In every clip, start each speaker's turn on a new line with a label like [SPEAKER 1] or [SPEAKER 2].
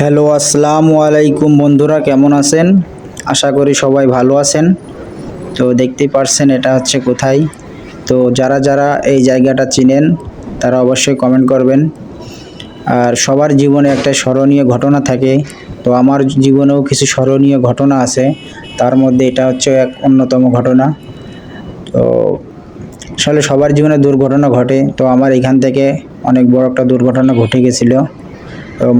[SPEAKER 1] Hello, আসসালামু আলাইকুম বন্ধুরা, কেমন আছেন? আশা করি সবাই ভালো আছেন। তো দেখতেই পারছেন এটা হচ্ছে কোথায়। তো যারা যারা এই জায়গাটা চিনেন, তারা অবশ্যই কমেন্ট করবেন। আর সবার জীবনে একটা স্মরণীয় ঘটনা থাকে। তো আমার জীবনেও কিছু স্মরণীয় ঘটনা আছে। তার মধ্যে এটা হচ্ছে এক অন্যতম ঘটনা। তো আসলে সবার জীবনে দুর্ঘটনা ঘটে। তো আমার এখান থেকে অনেক বড় একটা দুর্ঘটনা ঘটে গেছিল।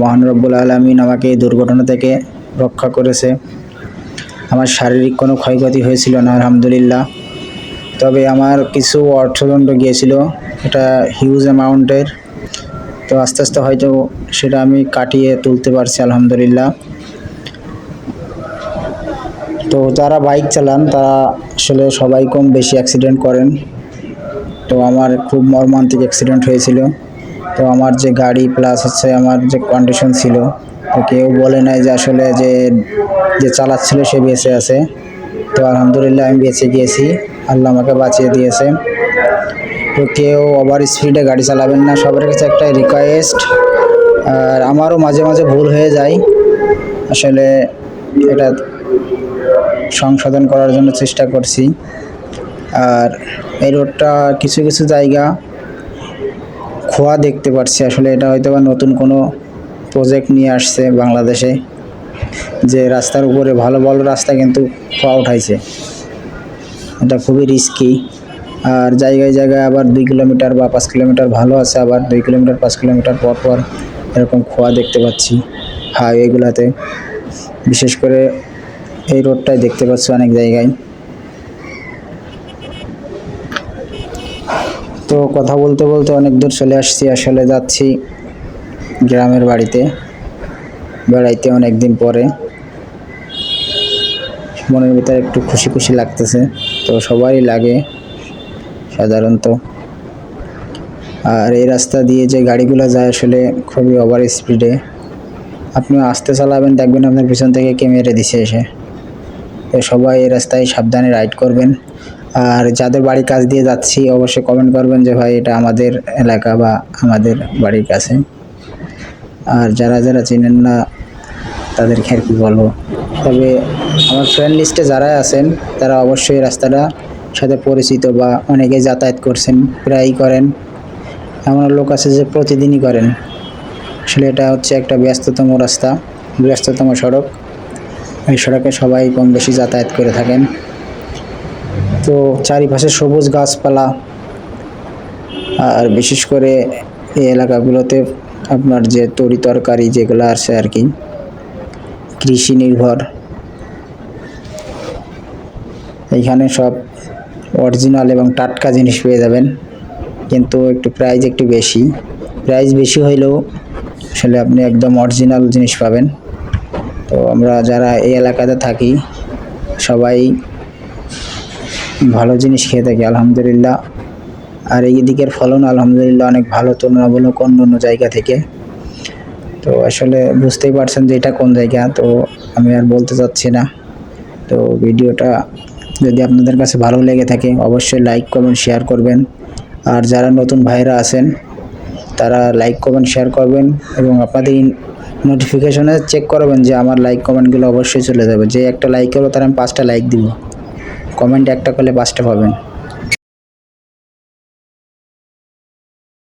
[SPEAKER 1] মহান রব্বুল আলমিন আমাকে এই দুর্ঘটনা থেকে রক্ষা করেছে। আমার শারীরিক কোনো ক্ষয়ক্ষতি হয়েছিল না, আলহামদুলিল্লাহ। তবে আমার কিছু অর্থদণ্ড গিয়েছিল, এটা হিউজ অ্যামাউন্টের তো আস্তে আস্তে হয়তো সেটা আমি কাটিয়ে তুলতে পারছি, আলহামদুলিল্লাহ। তো যারা বাইক চালান, তারা আসলে সবাই কম বেশি অ্যাক্সিডেন্ট করেন। তো আমার খুব মর্মান্তিক অ্যাক্সিডেন্ট হয়েছিল। তো আমার যে গাড়ি প্লাস হচ্ছে আমার যে কন্ডিশন ছিল, তো কেউ বলে নাই যে আসলে যে যে চালাচ্ছিল সে বেঁচে আছে। তো আলহামদুলিল্লাহ আমি বেঁচে গিয়েছি, আল্লাহ আমাকে বাঁচিয়ে দিয়েছে। তো কেউ ওভার স্পিডে গাড়ি চালাবেন না, সবার কাছে একটা রিকোয়েস্ট আর আমারও মাঝে মাঝে ভুল হয়ে যায়। আসলে এটা সংশোধন করার জন্য চেষ্টা করছি। আর এই রোডটা কিছু কিছু জায়গা খোয়া দেখতে পাচ্ছি আসলে এটা হয়তো বা নতুন কোনো প্রজেক্ট নিয়ে আসছে বাংলাদেশে, যে রাস্তার উপরে ভালো ভালো রাস্তা কিন্তু খোয়া উঠাইছে। এটা খুবই রিস্কি আর জায়গায় জায়গায় আবার দুই কিলোমিটার বা পাঁচ কিলোমিটার ভালো আছে, আবার দুই কিলোমিটার, পাঁচ কিলোমিটার পর পর এরকম খোয়া দেখতে পাচ্ছি হাইওয়েগুলোতে বিশেষ করে এই রোডটাই দেখতে পাচ্ছি অনেক জায়গায়। তো কথা বলতে বলতে অনেক দূর চলে আসছি, আসলে যাচ্ছি গ্রামের বাড়িতে, বেড়াইতে অনেক দিন পরে। মনের ভিতরে একটু খুশি খুশি লাগতেছে, তো সবারই লাগে সাধারণত। আর এই রাস্তা দিয়ে যে গাড়িগুলো যায় আসলে খুবই ওভার স্পিডে আপনি আস্তে চালাবেন, দেখবেন আপনার পিছন থেকে কে মেরে দিছে এসে। তো সবাই এই রাস্তায় সাবধানে রাইড করবেন। আর যাদের বাড়ির কাছ দিয়ে যাচ্ছি, অবশ্যই কমেন্ট করবেন যে, ভাই, এটা আমাদের এলাকা বা আমাদের বাড়ির কাছে। আর যারা যারা চেনেন না তাদেরকে আর কি বলব? তবে আমার ফ্রেন্ড লিস্টে যারা আছেন, তারা অবশ্যই রাস্তাটা সাথে পরিচিত বা অনেকেই যাতায়াত করছেন, প্রায়ই করেন। এমন লোক আছে যে প্রতিদিনই করেন। আসলে এটা হচ্ছে একটা ব্যস্ততম রাস্তা, ব্যস্ততম সড়ক। এই সড়কে সবাই কম বেশি যাতায়াত করে থাকেন। তো চারিপাশে সবুজ গাছপালা। আর বিশেষ করে এই এলাকাগুলোতে আপনার যে তরি তরকারি যেগুলো আছে আর কি, কৃষি নির্ভর। এইখানে সব অরিজিনাল এবং টাটকা জিনিস পেয়ে যাবেন, কিন্তু একটু প্রাইস একটু বেশি। প্রাইস বেশি হইলেও আসলে আপনি একদম অরিজিনাল জিনিস পাবেন। তো আমরা যারা এই এলাকাতে থাকি, সবাই ভালো জিনিস খেয়ে থাকি, আলহামদুলিল্লাহ। আর এই দিকের ফলন আলহামদুলিল্লাহ অনেক ভালো, তুলনামূলক অন্য অন্য জায়গা থেকে। তো আসলে বুঝতেই পারছেন যে এটা কোন জায়গা, তো আমি আর বলতে চাচ্ছি না। তো ভিডিওটা যদি আপনাদের কাছে ভালো লেগে থাকে, অবশ্যই লাইক, কমেন্ট, শেয়ার করবেন। আর যারা নতুন ভাইরা আছেন, তারা লাইক, কমেন্ট, শেয়ার করবেন এবং আপনাদের নোটিফিকেশনে চেক করবেন যে আমার লাইক কমেন্টগুলো অবশ্যই চলে যাবে। যে একটা লাইক হলো তার আমি পাঁচটা লাইক দিব। কমেন্ট একটা করলে পাঁচটা পাবেন।